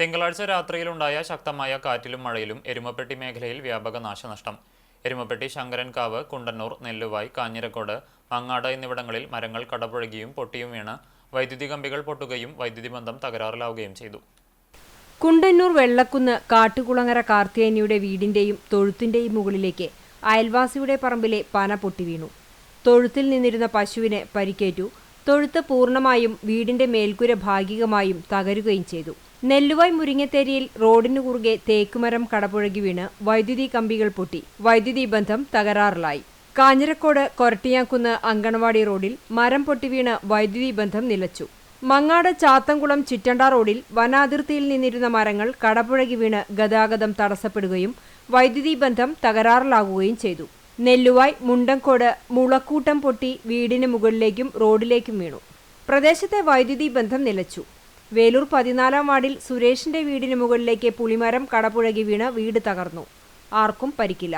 തിങ്കളാഴ്ച രാത്രിയിലുണ്ടായ ശക്തമായ കാറ്റിലും മഴയിലും എരുമപ്പെട്ടി മേഖലയിൽ വ്യാപക നാശനഷ്ടം. എരുമപ്പെട്ടി ശങ്കരൻകാവ് കുണ്ടന്നൂർ നെല്ലുവായ് കാഞ്ഞിരക്കോട് മങ്ങാട് എന്നിവിടങ്ങളിൽ മരങ്ങൾ കടപുഴകിയും പൊട്ടിയും വീണ് വൈദ്യുതി കമ്പികൾ പൊട്ടുകയും വൈദ്യുതി ബന്ധം തകരാറിലാവുകയും ചെയ്തു. കുണ്ടന്നൂർ വെള്ളക്കുന്ന് കാട്ടുകുളങ്ങര കാർത്തിയേനിയുടെ വീടിന്റെയും തൊഴുത്തിന്റെയും മുകളിലേക്ക് അയൽവാസിയുടെ പറമ്പിലെ പന പൊട്ടി വീണു. തൊഴുത്തിൽ നിന്നിരുന്ന പശുവിന് പരിക്കേറ്റു. തൊഴുത്ത് പൂർണമായും വീടിന്റെ മേൽക്കുര ഭാഗികമായും തകരുകയും ചെയ്തു. നെല്ലുവായ് മുരിങ്ങത്തേരിയിൽ റോഡിനു കുറുകെ തേക്കുമരം കടപുഴകി വീണ് വൈദ്യുതി കമ്പികൾ പൊട്ടി. വൈദ്യുതി ബന്ധം തകരാറിലായി. കാഞ്ഞിരക്കോട് കൊരട്ടിയാക്കുന്ന് അങ്കണവാടി റോഡിൽ മരം പൊട്ടി പൊട്ടിവീണ് വൈദ്യുതി ബന്ധം നിലച്ചു. മങ്ങാട് ചാത്തംകുളം ചിറ്റണ്ട റോഡിൽ വനാതിർത്തിയിൽ നിന്നിരുന്ന മരങ്ങൾ കടപുഴകി വീണ് ഗതാഗതം തടസ്സപ്പെടുകയും വൈദ്യുതി ബന്ധം തകരാറിലാകുകയും ചെയ്തു. നെല്ലുവായ് മുണ്ടങ്കോട് മുളക്കൂട്ടം പൊട്ടി വീടിന് മുകളിലേക്കും റോഡിലേക്കും വീണു. പ്രദേശത്തെ വൈദ്യുതി ബന്ധം നിലച്ചു. വേലൂർ പതിനാലാം വാർഡിൽ സുരേഷിന്റെ വീടിന് മുകളിലേക്ക് പുളിമരം കടപുഴകി വീണ് വീട് തകർന്നു. ആർക്കും പരിക്കില്ല.